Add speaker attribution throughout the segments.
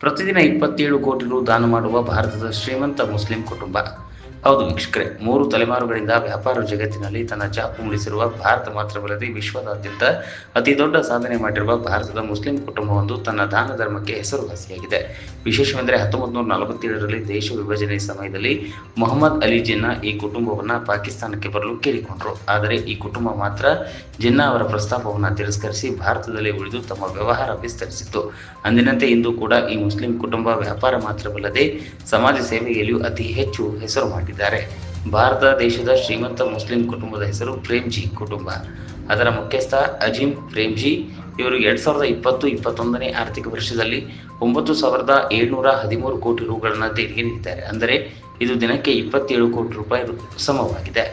Speaker 1: ಪ್ರತಿದಿನ ಇಪ್ಪತ್ತೇಳು ಕೋಟಿ ರು ದಾನ ಮಾಡುವ ಭಾರತದ ಶ್ರೀಮಂತ ಮುಸ್ಲಿಂ ಕುಟುಂಬ. ಹೌದು ವೀಕ್ಷಕರೇ, ಮೂರು ತಲೆಮಾರುಗಳಿಂದ ವ್ಯಾಪಾರ ಜಗತ್ತಿನಲ್ಲಿ ತನ್ನ ಚಾಪು ಮೂಡಿಸಿರುವ ಭಾರತ ಮಾತ್ರವಲ್ಲದೆ ವಿಶ್ವದಾದ್ಯಂತ ಅತಿ ದೊಡ್ಡ ಸಾಧನೆ ಮಾಡಿರುವ ಭಾರತದ ಮುಸ್ಲಿಂ ಕುಟುಂಬವೊಂದು ತನ್ನ ದಾನ ಧರ್ಮಕ್ಕೆ ಹೆಸರುವಾಸಿಯಾಗಿದೆ. ವಿಶೇಷವೆಂದರೆ ಹತ್ತೊಂಬತ್ತು ನೂರ ನಲವತ್ತೇಳರಲ್ಲಿ ದೇಶ ವಿಭಜನೆ ಸಮಯದಲ್ಲಿ ಮೊಹಮ್ಮದ್ ಅಲಿ ಜಿನ್ನಾ ಈ ಕುಟುಂಬವನ್ನು ಪಾಕಿಸ್ತಾನಕ್ಕೆ ಬರಲು ಕೇಳಿಕೊಂಡರು. ಆದರೆ ಈ ಕುಟುಂಬ ಮಾತ್ರ ಜಿನ್ನಾ ಅವರ ಪ್ರಸ್ತಾಪವನ್ನು ತಿರಸ್ಕರಿಸಿ ಭಾರತದಲ್ಲಿ ಉಳಿದು ತಮ್ಮ ವ್ಯವಹಾರ ವಿಸ್ತರಿಸಿತ್ತು. ಅಂದಿನಂತೆ ಇಂದು ಕೂಡ ಈ ಮುಸ್ಲಿಂ ಕುಟುಂಬ ವ್ಯಾಪಾರ ಮಾತ್ರವಲ್ಲದೆ ಸಮಾಜ ಸೇವೆಯಲ್ಲಿಯೂ ಅತಿ ಹೆಚ್ಚು ಹೆಸರು ಮಾಡಿದ್ದಾರೆ ಭಾರತ ದೇಶದ ಶ್ರೀಮಂತ ಮುಸ್ಲಿಂ ಕುಟುಂಬದ ಹೆಸರು ಪ್ರೇಮ್ಜಿ ಕುಟುಂಬ. ಅದರ ಮುಖ್ಯಸ್ಥ ಅಜೀಂ ಪ್ರೇಮ್ಜಿ, ಇವರು ಎರಡ್ ಸಾವಿರದ ಇಪ್ಪತ್ತು, ಇಪ್ಪತ್ತೊಂದನೇ ಆರ್ಥಿಕ ವರ್ಷದಲ್ಲಿ ಒಂಬತ್ತು ಸಾವಿರದ ಏಳ್ನೂರ ಹದಿಮೂರು ಕೋಟಿ ರುಗಳನ್ನು ದೇಣಿಗೆ ನೀಡಿದ್ದಾರೆ. ಅಂದರೆ ಇದು ದಿನಕ್ಕೆ ಇಪ್ಪತ್ತೇಳು ಕೋಟಿ ರೂಪಾಯಿ ಸಮವಾಗಿದೆ.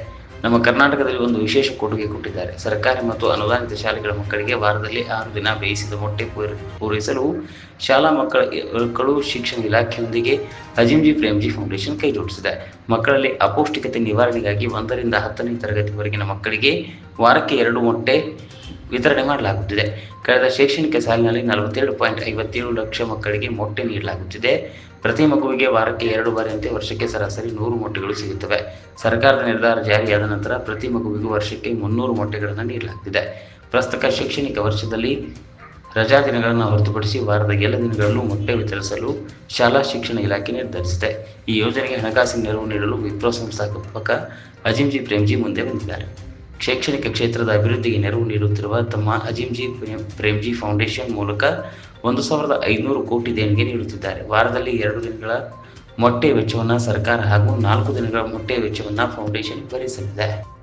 Speaker 1: ನಮ್ಮ ಕರ್ನಾಟಕದಲ್ಲಿ ಒಂದು ವಿಶೇಷ ಕೊಡುಗೆ ಕೊಟ್ಟಿದ್ದಾರೆ. ಸರ್ಕಾರಿ ಮತ್ತು ಅನುದಾನಿತ ಶಾಲೆಗಳ ಮಕ್ಕಳಿಗೆ ವಾರದಲ್ಲಿ ಆರು ದಿನ ಬೇಯಿಸಿದ ಮೊಟ್ಟೆ ಪೂರ- ಪೂರೈಸಲು ಶಾಲಾ ಮಕ್ಕಳ ಮಕ್ಕಳು ಶಿಕ್ಷಣ ಇಲಾಖೆಯೊಂದಿಗೆ ಅಜಿಂಜಿ ಪ್ರೇಮ್ಜಿ ಫೌಂಡೇಶನ್ ಕೈ ಜೋಡಿಸಿದೆ. ಮಕ್ಕಳಲ್ಲಿ ಅಪೌಷ್ಟಿಕತೆ ನಿವಾರಣೆಗಾಗಿ ಒಂದರಿಂದ ಹತ್ತನೇ ತರಗತಿವರೆಗಿನ ಮಕ್ಕಳಿಗೆ ವಾರಕ್ಕೆ ಎರಡು ಮೊಟ್ಟೆ ವಿತರಣೆ ಮಾಡಲಾಗುತ್ತಿದೆ. ಕಳೆದ ಶೈಕ್ಷಣಿಕ ಸಾಲಿನಲ್ಲಿ ನಲವತ್ತೆರಡು ಪಾಯಿಂಟ್ ಐವತ್ತೇಳು ಲಕ್ಷ ಮಕ್ಕಳಿಗೆ ಮೊಟ್ಟೆ ನೀಡಲಾಗುತ್ತಿದೆ. ಪ್ರತಿ ಮಗುವಿಗೆ ವಾರಕ್ಕೆ ಎರಡು ಬಾರಿಯಂತೆ ವರ್ಷಕ್ಕೆ ಸರಾಸರಿ ನೂರು ಮೊಟ್ಟೆಗಳು ಸಿಗುತ್ತವೆ. ಸರ್ಕಾರದ ನಿರ್ಧಾರ ಜಾರಿಯಾದ ನಂತರ ಪ್ರತಿ ಮಗುವಿಗೂ ವರ್ಷಕ್ಕೆ ಮುನ್ನೂರು ಮೊಟ್ಟೆಗಳನ್ನು ನೀಡಲಾಗುತ್ತಿದೆ. ಪ್ರಸ್ತುತ ಶೈಕ್ಷಣಿಕ ವರ್ಷದಲ್ಲಿ ರಜಾ ದಿನಗಳನ್ನು ಹೊರತುಪಡಿಸಿ ವಾರದ ಎಲ್ಲ ದಿನಗಳಲ್ಲೂ ಮೊಟ್ಟೆ ವಿತರಿಸಲು ಶಾಲಾ ಶಿಕ್ಷಣ ಇಲಾಖೆ ನಿರ್ಧರಿಸಿದೆ. ಈ ಯೋಜನೆಗೆ ಹಣಕಾಸಿನ ನೆರವು ನೀಡಲು ವಿಪ್ರೋ ಸಂಸ್ಥಾಪಕ ಅಜಿಂಜಿ ಪ್ರೇಮ್ಜಿ ಮುಂದೆ ಬಂದಿದ್ದಾರೆ. ಶೈಕ್ಷಣಿಕ ಕ್ಷೇತ್ರದ ಅಭಿವೃದ್ಧಿಗೆ ನೆರವು ನೀಡುತ್ತಿರುವ ತಮ್ಮ ಅಜಿಂಜಿ ಪ್ರೇಮ್- ಪ್ರೇಮ್ಜಿ ಫೌಂಡೇಶನ್ ಮೂಲಕ ಒಂದು ಸಾವಿರದ ಐನೂರು ಕೋಟಿ ದೇಣಿಗೆ ನೀಡುತ್ತಿದ್ದಾರೆ. ವಾರದಲ್ಲಿ ಎರಡು ದಿನಗಳ ಮೊಟ್ಟೆ ವೆಚ್ಚವನ್ನು ಸರ್ಕಾರ ಹಾಗೂ ನಾಲ್ಕು ದಿನಗಳ ಮೊಟ್ಟೆ ವೆಚ್ಚವನ್ನು ಫೌಂಡೇಶನ್ ಭರಿಸಲಿದೆ.